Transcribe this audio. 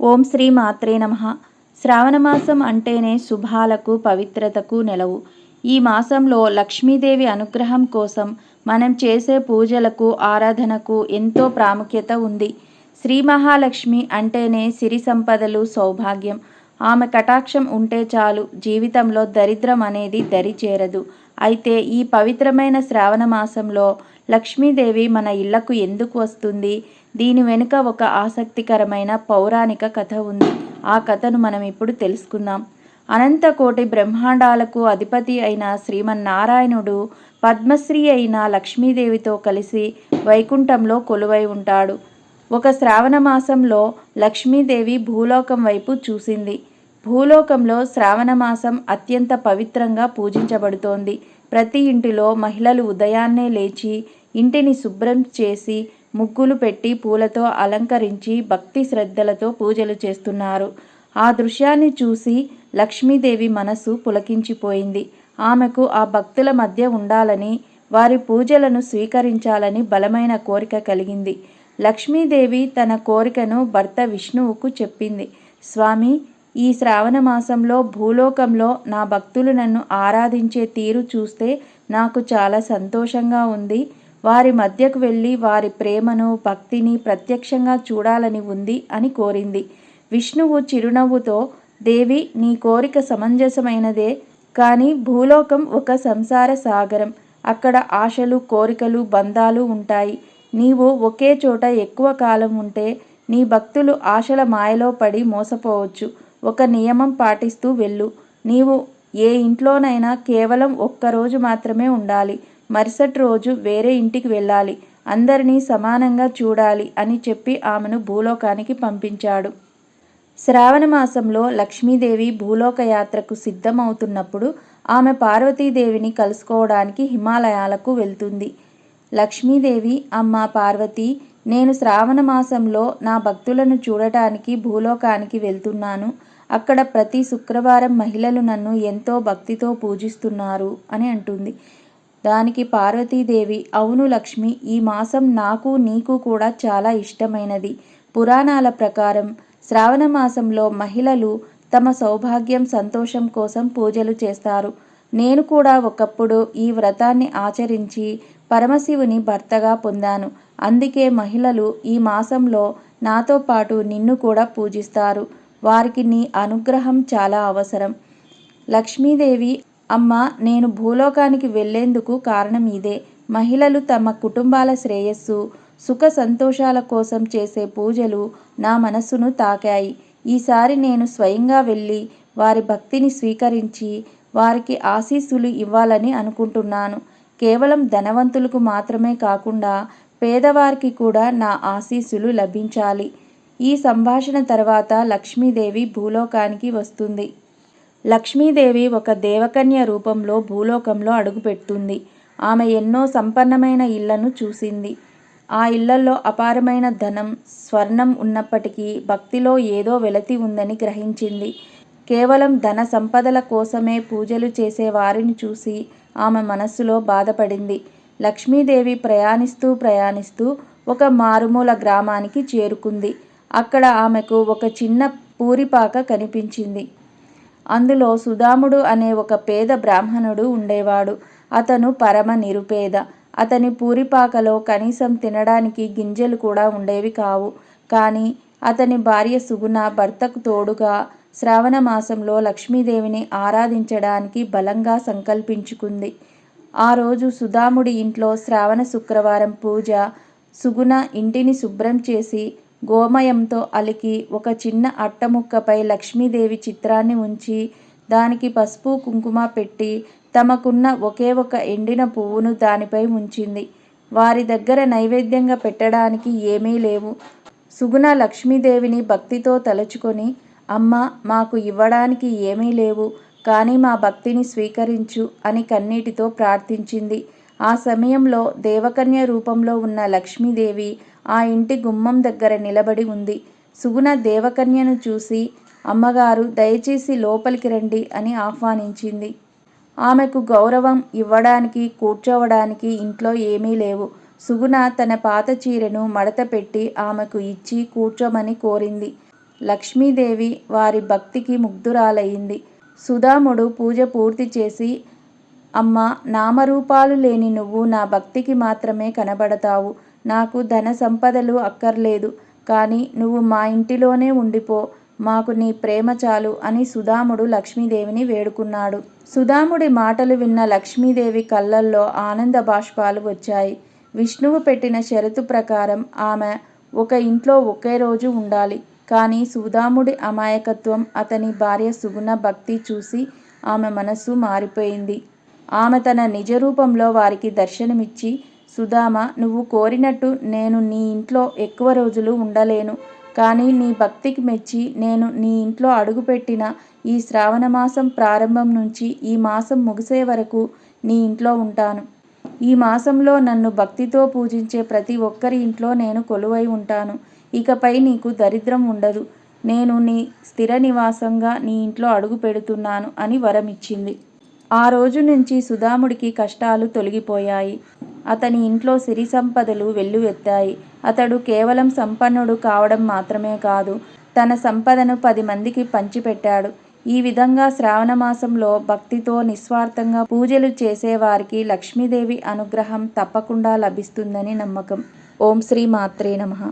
ఓం శ్రీ మాత్రే నమ. శ్రావణమాసం అంటేనే శుభాలకు పవిత్రతకు నెలవు. ఈ మాసంలో లక్ష్మీదేవి అనుగ్రహం కోసం మనం చేసే పూజలకు ఆరాధనకు ఎంతో ప్రాముఖ్యత ఉంది. శ్రీ మహాలక్ష్మి అంటేనే సిరి సంపదలు సౌభాగ్యం. ఆమె కటాక్షం ఉంటే చాలు జీవితంలో దరిద్రం అనేది దరి చేరదు అయితే ఈ పవిత్రమైన శ్రావణ మాసంలో లక్ష్మీదేవి మన ఇళ్ళకు ఎందుకు వస్తుంది? దీని వెనుక ఒక ఆసక్తికరమైన పౌరాణిక కథ ఉంది. ఆ కథను మనం ఇప్పుడు తెలుసుకుందాం. అనంతకోటి బ్రహ్మాండాలకు అధిపతి అయిన శ్రీమన్నారాయణుడు పద్మశ్రీ అయిన లక్ష్మీదేవితో కలిసి వైకుంఠంలో కొలువై ఉంటాడు. ఒక శ్రావణ మాసంలో లక్ష్మీదేవి భూలోకం వైపు చూసింది. భూలోకంలో శ్రావణ మాసం అత్యంత పవిత్రంగా పూజించబడుతోంది. ప్రతి ఇంటిలో మహిళలు ఉదయాన్నే లేచి ఇంటిని శుభ్రం చేసి ముగ్గులు పెట్టి పూలతో అలంకరించి భక్తి శ్రద్ధలతో పూజలు చేస్తున్నారు. ఆ దృశ్యాన్ని చూసి లక్ష్మీదేవి మనసు పులకించిపోయింది. ఆమెకు ఆ భక్తుల మధ్య ఉండాలని వారి పూజలను స్వీకరించాలని బలమైన కోరిక కలిగింది. లక్ష్మీదేవి తన కోరికను భర్త విష్ణువుకు చెప్పింది. స్వామి ఈ శ్రావణ మాసంలో భూలోకంలో నా భక్తులు నన్ను ఆరాధించే తీరు చూస్తే నాకు చాలా సంతోషంగా ఉంది. వారి మధ్యకు వెళ్ళి వారి ప్రేమను భక్తిని ప్రత్యక్షంగా చూడాలని ఉంది అని కోరింది. విష్ణువు చిరునవ్వుతో దేవి నీ కోరిక సమంజసమైనదే కానీ భూలోకం ఒక సంసార సాగరం. అక్కడ ఆశలు కోరికలు బంధాలు ఉంటాయి. నీవు ఒకే చోట ఎక్కువ కాలం ఉంటే నీ భక్తులు ఆశల మాయలో పడి మోసపోవచ్చు. ఒక నియమం పాటిస్తూ వెళ్ళు. నీవు ఏ ఇంట్లోనైనా కేవలం ఒక్కరోజు మాత్రమే ఉండాలి. మరుసటి రోజు వేరే ఇంటికి వెళ్ళాలి. అందరినీ సమానంగా చూడాలి అని చెప్పి ఆమెను భూలోకానికి పంపించాడు. శ్రావణ మాసంలో లక్ష్మీదేవి భూలోక యాత్రకు సిద్ధమవుతున్నప్పుడు ఆమె పార్వతీదేవిని కలుసుకోవడానికి హిమాలయాలకు వెళ్తుంది. లక్ష్మీదేవి అమ్మ పార్వతి నేను శ్రావణ మాసంలో నా భక్తులను చూడటానికి భూలోకానికి వెళ్తున్నాను. అక్కడ ప్రతి శుక్రవారం మహిళలు నన్ను ఎంతో భక్తితో పూజిస్తున్నారు అని అంటుంది. దానికి పార్వతీదేవి అవును లక్ష్మి ఈ మాసం నాకు నీకు కూడా చాలా ఇష్టమైనది. పురాణాల ప్రకారం శ్రావణ మాసంలో మహిళలు తమ సౌభాగ్యం సంతోషం కోసం పూజలు చేస్తారు. నేను కూడా ఒకప్పుడు ఈ వ్రతాన్ని ఆచరించి పరమశివుని భర్తగా పొందాను. అందుకే మహిళలు ఈ మాసంలో నాతో పాటు నిన్ను కూడా పూజిస్తారు. వారికి నీ అనుగ్రహం చాలా అవసరం. లక్ష్మీదేవి అమ్మా నేను భూలోకానికి వెళ్ళేందుకు కారణం ఇదే. మహిళలు తమ కుటుంబాల శ్రేయస్సు సుఖ సంతోషాల కోసం చేసే పూజలు నా మనస్సును తాకాయి. ఈసారి నేను స్వయంగా వెళ్ళి వారి భక్తిని స్వీకరించి వారికి ఆశీస్సులు ఇవ్వాలని అనుకుంటున్నాను. కేవలం ధనవంతులకు మాత్రమే కాకుండా పేదవారికి కూడా నా ఆశీస్సులు లభించాలి. ఈ సంభాషణ తర్వాత లక్ష్మీదేవి భూలోకానికి వస్తుంది. లక్ష్మీదేవి ఒక దేవకన్య రూపంలో భూలోకంలో అడుగుపెడుతుంది ఆమె ఎన్నో సంపన్నమైన ఇళ్ళను చూసింది. ఆ ఇళ్ళలో అపారమైన ధనం స్వర్ణం ఉన్నప్పటికీ భక్తిలో ఏదో వెలతి ఉందని గ్రహించింది. కేవలం ధన సంపదల కోసమే పూజలు చేసే వారిని చూసి ఆమె మనస్సులో బాధపడింది. లక్ష్మీదేవి ప్రయాణిస్తూ ప్రయాణిస్తూ ఒక మారుమూల గ్రామానికి చేరుకుంది. అక్కడ ఆమెకు ఒక చిన్న పూరిపాక కనిపించింది. అందులో సుధాముడు అనే ఒక పేద బ్రాహ్మణుడు ఉండేవాడు. అతను పరమ నిరుపేద. అతని పూరిపాకలో కనీసం తినడానికి గింజలు కూడా ఉండేవి కావు. కానీ అతని భార్య సుగుణ భర్తకు తోడుగా శ్రావణ మాసంలో లక్ష్మీదేవిని ఆరాధించడానికి బలంగా సంకల్పించుకుంది. ఆ రోజు సుధాముడి ఇంట్లో శ్రావణ శుక్రవారం పూజ. సుగుణ ఇంటిని శుభ్రం చేసి గోమయంతో అలికి ఒక చిన్న అట్టముక్కపై లక్ష్మీదేవి చిత్రాన్ని ఉంచి దానికి పసుపు కుంకుమ పెట్టి తమకున్న ఒకే ఒక ఎండిన పువ్వును దానిపై ఉంచింది. వారి దగ్గర నైవేద్యంగా పెట్టడానికి ఏమీ లేవు. సుగుణ లక్ష్మీదేవిని భక్తితో తలుచుకొని అమ్మ మాకు ఇవ్వడానికి ఏమీ లేవు కానీ మా భక్తిని స్వీకరించు అని కన్నీటితో ప్రార్థించింది. ఆ సమయంలో దేవకన్య రూపంలో ఉన్న లక్ష్మీదేవి ఆ ఇంటి గుమ్మం దగ్గర నిలబడి ఉంది. సుగుణ దేవకన్యను చూసి అమ్మగారు దయచేసి లోపలికి రండి అని ఆహ్వానించింది. ఆమెకు గౌరవం ఇవ్వడానికి కూర్చోవడానికి ఇంట్లో ఏమీ లేవు. సుగుణ తన పాత చీరెను మడత పెట్టి ఆమెకు ఇచ్చి కూర్చోమని కోరింది. లక్ష్మీదేవి వారి భక్తికి ముగ్ధురాలయ్యింది. సుదాముడు పూజ పూర్తి చేసి అమ్మా! నామరూపాలు లేని నువ్వు నా భక్తికి మాత్రమే కనబడతావు. నాకు ధన సంపదలు అక్కర్లేదు. కానీ నువ్వు మా ఇంటిలోనే ఉండిపో. మాకు నీ ప్రేమ చాలు అని సుదాముడు లక్ష్మీదేవిని వేడుకున్నాడు. సుదాముడి మాటలు విన్న లక్ష్మీదేవి కళ్ళల్లో ఆనంద బాష్పాలు వచ్చాయి. విష్ణువు పెట్టిన షరతు ప్రకారం ఆమె ఒక ఇంట్లో ఒకే రోజు ఉండాలి. కానీ సుదాముడి అమాయకత్వం, అతని భార్య సుగుణ భక్తి చూసి ఆమె మనస్సు మారిపోయింది. ఆమె తన నిజ రూపంలో వారికి దర్శనమిచ్చి సుధామ నువ్వు కోరినట్టు నేను నీ ఇంట్లో ఎక్కువ రోజులు ఉండలేను. కానీ నీ భక్తికి మెచ్చి నేను నీ ఇంట్లో అడుగుపెట్టిన ఈ శ్రావణమాసం ప్రారంభం నుంచి ఈ మాసం ముగిసే వరకు నీ ఇంట్లో ఉంటాను. ఈ మాసంలో నన్ను భక్తితో పూజించే ప్రతి ఒక్కరి ఇంట్లో నేను కొలువై ఉంటాను. ఇకపై నీకు దరిద్రం ఉండదు. నేను నీ స్థిర నివాసంగా నీ ఇంట్లో అడుగు పెడుతున్నాను అని వరమిచ్చింది. ఆ రోజు నుంచి సుధాముడికి కష్టాలు తొలగిపోయాయి. అతని ఇంట్లో సిరి సంపదలు వెల్లువెత్తాయి. అతడు కేవలం సంపన్నుడు కావడం మాత్రమే కాదు, తన సంపదను పది మందికి పంచిపెట్టాడు. ఈ విధంగా శ్రావణమాసంలో భక్తితో నిస్వార్థంగా పూజలు చేసేవారికి లక్ష్మీదేవి అనుగ్రహం తప్పకుండా లభిస్తుందని నమ్మకం. ఓం శ్రీ మాత్రే నమః